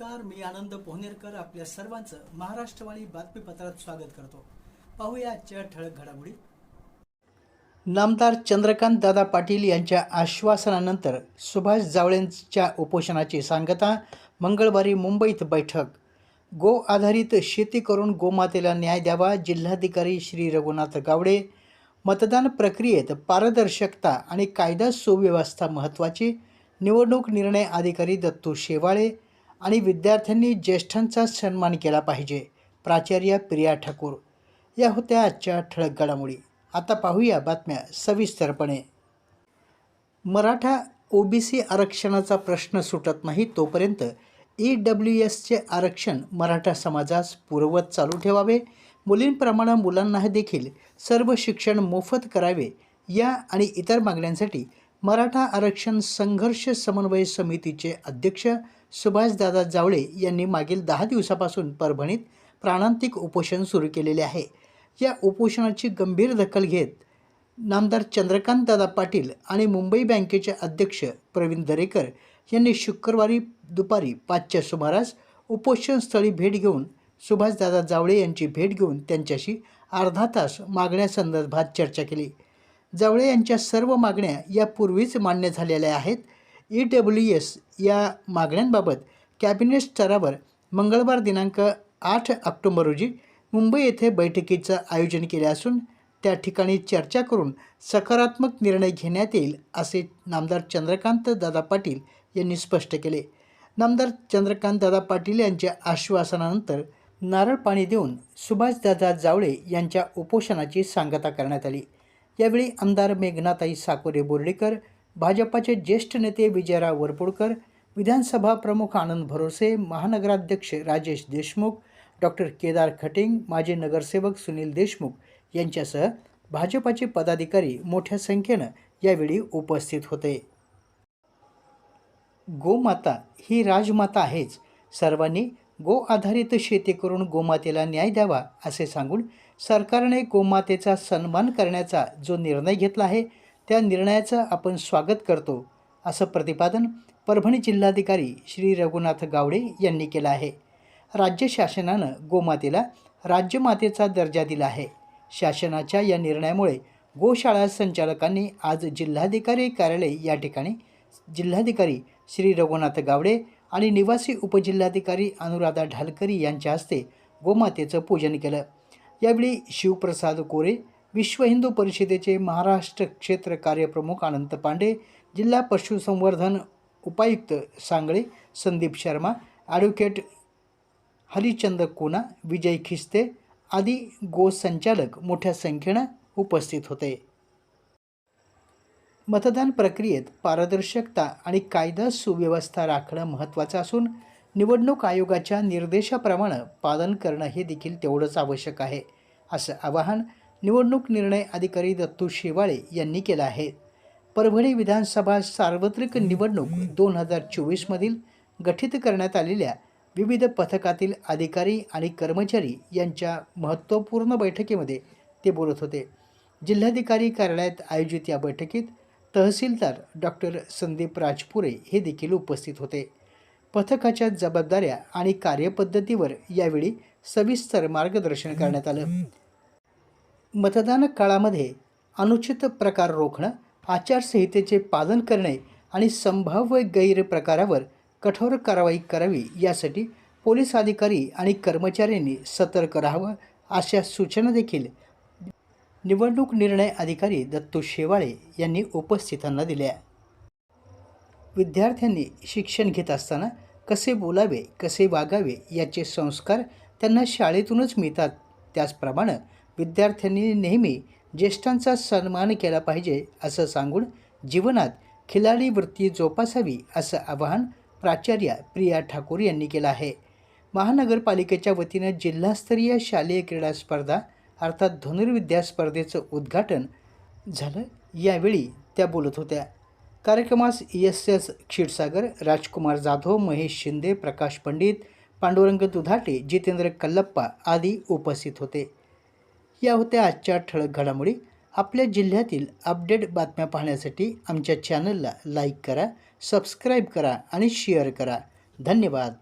नमस्कार मी आनंद पोहनेरकर आपल्या सर्वांचं महाराष्ट्रवाणी बातमीपत्रात स्वागत करतो. पाहूया आजच्या ठळक घडामोडी. नामदार चंद्रकांत दादा पाटील यांच्या आश्वासनानंतर सुभाष जावळेंच्या उपोषणाची सांगता मंगळवारी मुंबईत बैठक. गो आधारित शेती करून गोमातेला न्याय द्यावा जिल्हाधिकारी श्री रघुनाथ गावडे. मतदान प्रक्रियेत पारदर्शकता आणि कायदा सुव्यवस्था महत्त्वाची. निवडणूक निर्णय अधिकारी दत्तू शेवाळे. आणि विद्यार्थ्यांनी ज्येष्ठांचा सन्मान केला पाहिजे. प्राचार्य प्रिया ठाकूर. या होत्या आजच्या ठळक घडामोडी. आता पाहूया बातम्या सविस्तरपणे. मराठा ओबीसी आरक्षणाचा प्रश्न सुटत नाही तोपर्यंत ई डब्ल्यू एसचे आरक्षण मराठा समाजास पूर्ववत चालू ठेवावे. मुलींप्रमाणे मुलांना देखील सर्व शिक्षण मोफत करावे या आणि इतर मागण्यांसाठी मराठा आरक्षण संघर्ष समन्वय समितीचे अध्यक्ष सुभाषदादा जावळे यांनी मागील दहा दिवसापासून परभणीत प्राणांतिक उपोषण सुरू केलेले आहे. या उपोषणाची गंभीर दखल घेत नामदार चंद्रकांतदादा पाटील आणि मुंबई बँकेचे अध्यक्ष प्रवीण दरेकर यांनी शुक्रवारी दुपारी पाचच्या सुमारास उपोषणस्थळी भेट घेऊन सुभाषदादा जावळे यांची भेट घेऊन त्यांच्याशी अर्धा तास मागण्यासंदर्भात चर्चा केली. जावळे यांच्या सर्व मागण्या यापूर्वीच मान्य झालेल्या आहेत. ई डब्ल्यू एस या मागण्यांबाबत कॅबिनेट स्तरावर मंगळवार दिनांक आठ ऑक्टोबर रोजी मुंबई येथे बैठकीचं आयोजन केले असून त्या ठिकाणी चर्चा करून सकारात्मक निर्णय घेण्यात येईल असे नामदार चंद्रकांत दादा पाटील यांनी स्पष्ट केले. नामदार चंद्रकांत दादा पाटील यांच्या आश्वासनानंतर नारळ पाणी देऊन सुभाषदादा जावळे यांच्या उपोषणाची सांगता करण्यात आली. यावेळी आमदार मेघनाताई साकोरे बोर्डीकर भाजपाचे ज्येष्ठ नेते विजयराव वरपुडकर विधानसभा प्रमुख आनंद भरोसे महानगराध्यक्ष राजेश देशमुख डॉक्टर केदार खटिंग माजी नगरसेवक सुनील देशमुख यांच्यासह भाजपाचे पदाधिकारी मोठ्या संख्येनं यावेळी उपस्थित होते. गोमाता ही राजमाता आहेच. सर्वांनी गो आधारित शेती करून गोमातेला न्याय द्यावा असे सांगून सरकारने गोमातेचा सन्मान करण्याचा जो निर्णय घेतला आहे त्या निर्णयाचं आपण स्वागत करतो असं प्रतिपादन परभणी जिल्हाधिकारी श्री रघुनाथ गावडे यांनी केलं आहे. राज्य शासनानं गोमातेला राज्यमातेचा दर्जा दिला आहे. शासनाच्या या निर्णयामुळे गोशाळा संचालकांनी आज जिल्हाधिकारी कार्यालय या ठिकाणी जिल्हाधिकारी श्री रघुनाथ गावडे आणि निवासी उपजिल्हाधिकारी अनुराधा ढालकरी यांच्या हस्ते गोमातेचं पूजन केलं. यावेळी शिवप्रसाद कोरे विश्व हिंदू परिषदेचे महाराष्ट्र क्षेत्र कार्यप्रमुख अनंत पांडे जिल्हा पशुसंवर्धन उपायुक्त सांगळे संदीप शर्मा ॲडव्होकेट हरिचंद कोना विजय खिस्ते आदी गोसंचालक मोठ्या संख्येनं उपस्थित होते. मतदान प्रक्रियेत पारदर्शकता आणि कायदा सुव्यवस्था राखणं महत्त्वाचं असून निवडणूक आयोगाच्या निर्देशाप्रमाणे पालन करणं हे देखील तेवढंच आवश्यक आहे असं आवाहन निवडणूक निर्णय अधिकारी दत्तू शेवाळे यांनी केलं आहे. परभणी विधानसभा सार्वत्रिक निवडणूक दोन हजार चोवीसमधील गठीत करण्यात आलेल्या विविध पथकातील अधिकारी आणि कर्मचारी यांच्या महत्त्वपूर्ण बैठकीमध्ये ते बोलत होते. जिल्हाधिकारी कार्यालयात आयोजित या बैठकीत तहसीलदार डॉक्टर संदीप राजपुरे हे देखील उपस्थित होते. पथकाच्या जबाबदाऱ्या आणि कार्यपद्धतीवर यावेळी सविस्तर मार्गदर्शन करण्यात आलं. मतदान काळामध्ये अनुचित प्रकार रोखणं आचारसंहितेचे पालन करणे आणि संभाव्य गैरप्रकारावर कठोर कारवाई करावी यासाठी पोलीस अधिकारी आणि कर्मचाऱ्यांनी सतर्क राहावं अशा सूचना देखील निवडणूक निर्णय अधिकारी दत्तू शेवाळे यांनी उपस्थितांना दिल्या विद्यार्थ्यांनी शिक्षण घेत असताना कसे बोलावे कसे वागावे याचे संस्कार त्यांना शाळेतूनच मिळतात. त्याचप्रमाणे विद्यार्थ्यांनी नेहमी ज्येष्ठांचा सन्मान केला पाहिजे असं सांगून जीवनात खिलाडी वृत्ती जोपासावी असं आवाहन प्राचार्य प्रिया ठाकूर यांनी केलं आहे. महानगरपालिकेच्या वतीनं जिल्हास्तरीय शालेय क्रीडा स्पर्धा अर्थात धनुर्विद्या स्पर्धेचं उद्घाटन झालं. यावेळी त्या बोलत होत्या. कार्यक्रमास एस एस क्षीरसागर राजकुमार जाधव महेश शिंदे प्रकाश पंडित पांडुरंग दुधाटे जितेंद्र कल्लप्पा आदी उपस्थित होते. या होत्या आजच्या ठळक घडामोडी. आपल्या जिल्ह्यातील अपडेट बातम्या पाहण्यासाठी आमच्या चॅनलला लाईक करा सबस्क्राईब करा आणि शेअर करा. धन्यवाद.